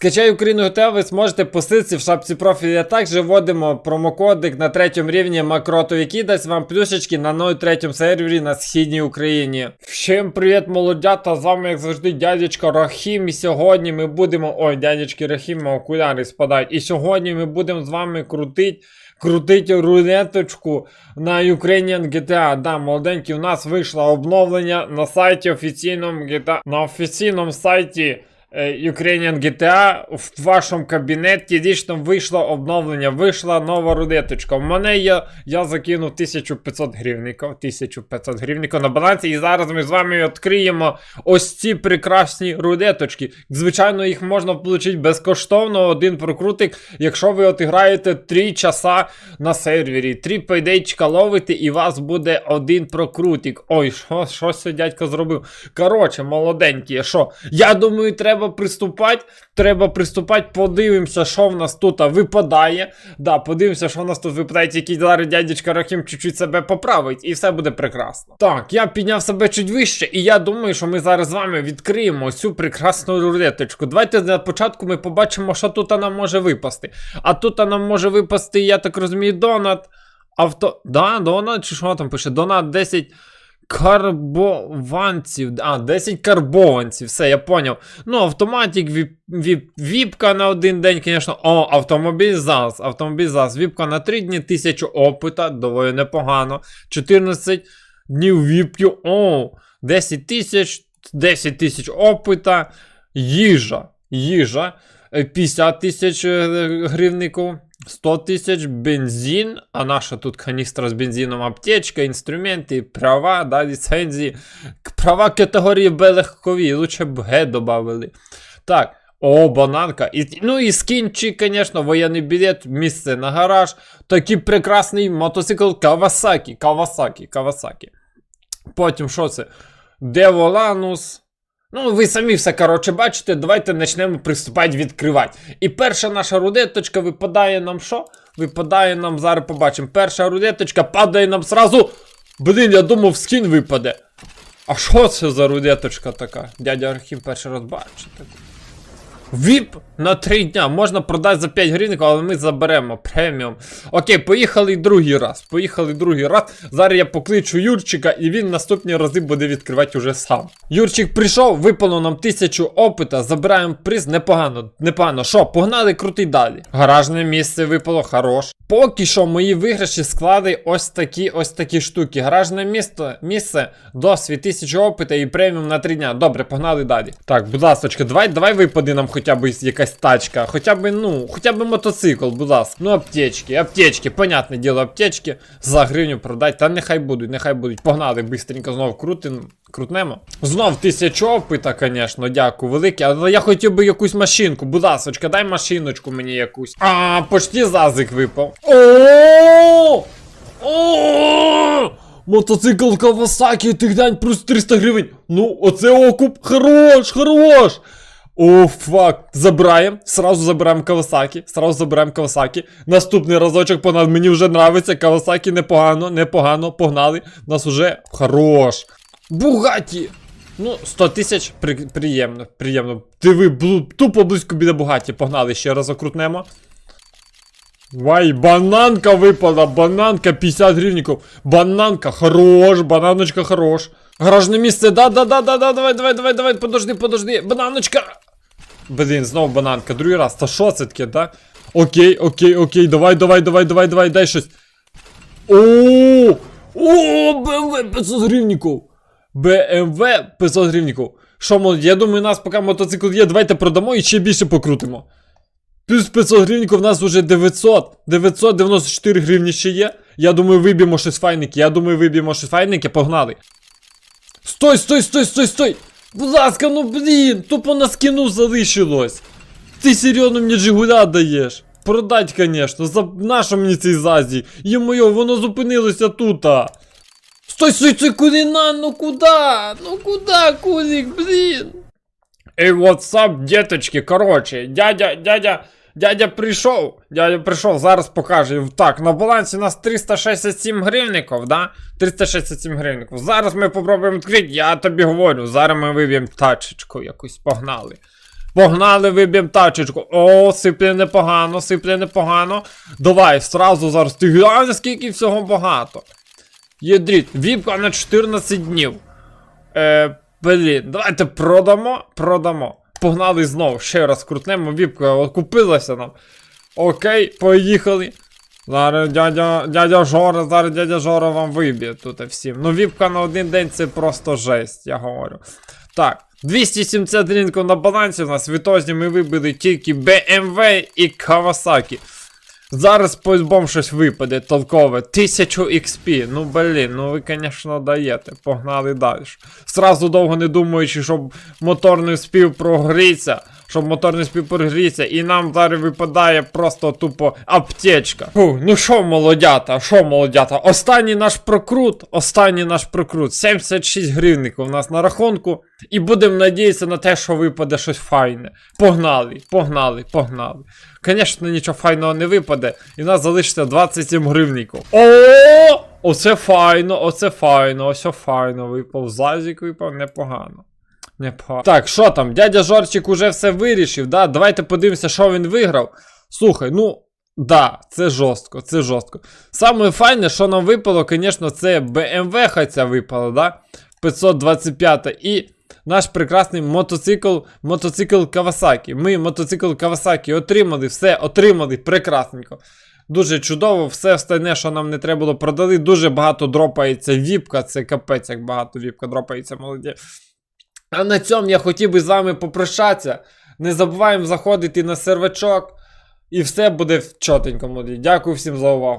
Скачай Україну GTA, ви зможете по в шапці профіля. Також вводимо промокодик на третьому рівні Макроту, який дасть вам плюшечки на 03 сервері на східній Україні. Всім привіт, молодята! З вами, як завжди, дядечко Рахім. І сьогодні ми будемо. Ой, дядечки Рахіма, окуляри спадають. І сьогодні ми будемо з вами крутити. Крутить рулеточку на Ukrainian GTA. Да, молоденькі, у нас вийшло обновлення на сайті офіційному GTA. На офіційному сайті Ukrainian GTA в вашому кабінеті дійсно вийшло обновлення, вийшла нова рулеточка. У мене є, я закинув 1500 гривників, 1500 гривників на балансі, і зараз ми з вами відкриємо ось ці прекрасні рулеточки. Звичайно, їх можна отримати безкоштовно, один прокрутик, якщо ви отіграєте 3 часа на сервері. 3 пейдейчика ловите, і у вас буде один прокрутик. Ой, що, що це дядько зробив? Коротше, молоденькі, що? Я думаю, треба приступати. Треба приступати, подивимося, що в нас тут випадає. Да, подивимося, що в нас тут випадає, тільки зараз дядечка Рахім чуть-чуть себе поправить, і все буде прекрасно. Так, я підняв себе чуть вище, і я думаю, що ми зараз з вами відкриємо цю прекрасну рулеточку. Давайте на початку ми побачимо, що тут нам може випасти. А тут нам може випасти, я так розумію, донат. Авто. Да, донат, чи що там пише? Донат 10 карбованців. А, 10 карбованців, все, я поняв. Ну, автоматик, віп, віп, віпка на один день, звісно. О, автомобіль ЗАЗ. Автомобіль ЗАЗ. Віпка на 3 дні, 1000 опита, доволі непогано. 14 днів віпки. О, 10 тисяч, 10 тисяч опита. Їжа. Їжа. е, 50 тисяч е, гривників. 100 тисяч бензин, а наша тут каністра з бензином, аптечка, інструменти, права, да, ліцензії. Права категорії Б легкові, лучше б Г додали. Так, о, бананка. І, ну і скінчик, звісно, воєнний білет, місце на гараж. Такий прекрасний мотоцикл Кавасакі. Кавасакі, Кавасакі. Потім що це? Деволанус. Ну, ви самі все коротше бачите, давайте почнемо приступати відкривати. І перша наша рудеточка випадає нам що? Випадає нам, зараз побачимо. Перша рудеточка падає нам сразу. Блін, я думав, скін випаде. А що це за рудеточка така? Дядя Архім перший раз бачить. Віп на 3 дня. Можна продати за 5 гривень, але ми заберемо преміум. Окей, поїхали другий раз. Поїхали другий раз. Зараз я покличу Юрчика, і він наступні рази буде відкривати уже сам. Юрчик прийшов, випало нам тисячу опита, забираємо приз. Непогано, непогано. Що, погнали крутий далі. Гаражне місце випало, хорош. Поки що мої виграші склади ось такі ось такі штуки. Гаражне місто, місце, досвід, тисячу опита і преміум на 3 дня. Добре, погнали далі. Так, будь ласка, давай, давай випади нам хоча б якась тачка, хоча б, ну, хоча б мотоцикл, будь ласка. Ну, аптечки, аптечки, понятне діло, аптечки за гривню продать. Та нехай будуть, нехай будуть. Погнали, бистренько знов крутим. Крутнемо. Знов тисячу опита, звісно, дякую, велике. Але я хотів би якусь машинку. Будь ласочка, дай машиночку мені якусь. А, почти зазик випав. О! О! Мотоцикл Кавасакі, ти глянь, плюс 300 гривень. Ну, оце окуп. Хорош, хорош. О, фак. Забираємо. Сразу забираємо Кавасакі. Сразу забираємо Кавасакі. Наступний разочок понад мені вже нравиться. Кавасакі непогано, непогано. Погнали. Нас уже хорош. Бугаті. Ну, 100 тисяч при, приємно, приємно. Диви, блу, тупо близько біля Бугаті. Погнали, ще раз окрутнемо. Вай, бананка випала, бананка 50 гривників. Бананка, хорош, бананочка хорош. Гаражне місце, да, да, да, да, да, давай, давай, давай, давай, подожди, подожди, бананочка. Блін, знову бананка, другий раз. Та що це таке, да? Окей, окей, окей, давай, давай, давай, давай, давай, дай щось. О, о, БМВ 500 гривників. БМВ 500 гривників. Що, молоді, я думаю, у нас поки мотоцикл є, давайте продамо і ще більше покрутимо. Плюс 500 гривників в нас вже 900. 994 гривні ще є. Я думаю, виб'ємо щось файненьке. Я думаю, виб'ємо щось файненьке, погнали. Стой, стой, стой, стой, стой! Будь ласка, ну блін, тупо на скину залишилось. Ти серйозно мені Жигуля даєш? Продать, конечно, за нащо мені цей зазі? Йо-моє, воно зупинилося тут. Стой, стой, стой, куди ну куда? Ну куда, кулик, блін? Ей, what's діточки, короче, дядя, дядя, дядя прийшов, дядя прийшов, зараз покаже. Так, на балансі у нас 367 гривників, да? 367 гривників. Зараз ми попробуємо відкрити, я тобі говорю, зараз ми виб'ємо тачечку якусь, погнали. Погнали, виб'єм тачечку. О, сипле непогано, сипле непогано. Давай, сразу зараз. Ти глянь, скільки всього багато. Єдріт, віпка на 14 днів. Е, блін, давайте продамо, продамо. Погнали знову, ще раз крутнемо, віпка окупилася нам. Окей, поїхали. Зараз дядя, дядя Жора, зараз дядя Жора вам виб'є тут всім. Ну, віпка на один день це просто жесть, я говорю. Так, 270 ринків на балансі у нас. В ми вибили тільки BMW і Kawasaki. Зараз по-любому щось випаде толкове. 1000 XP. Ну блін, ну ви, звісно, даєте. Погнали далі. Сразу довго не думаючи, щоб моторний спів прогріться. Щоб мотор не спів. І нам зараз випадає просто тупо аптечка. Фу, ну що, молодята, що, молодята? Останній наш прокрут, останній наш прокрут. 76 гривників у нас на рахунку. І будемо надіятися на те, що випаде щось файне. Погнали, погнали, погнали. Звісно, нічого файного не випаде, і в нас залишиться 27 гривників. О! Оце файно, оце файно, ось файно випав. Зазік випав непогано. Непогано. Так, що там? Дядя Жорчик уже все вирішив, да? Давайте подивимося, що він виграв. Слухай, ну. Да, це жорстко, це жорстко. Саме файне, що нам випало, звісно, це BMW хоча випало, да? 525 і наш прекрасний мотоцикл, мотоцикл Kawasaki. Ми мотоцикл Kawasaki отримали, все отримали прекрасненько. Дуже чудово, все остальне, що нам не треба було продали. Дуже багато дропається віпка, це капець, як багато віпка дропається, молоді. А на цьому я хотів би з вами попрощатися. Не забуваємо заходити на сервачок. І все буде чотенько, чотенькому. Дякую всім за увагу.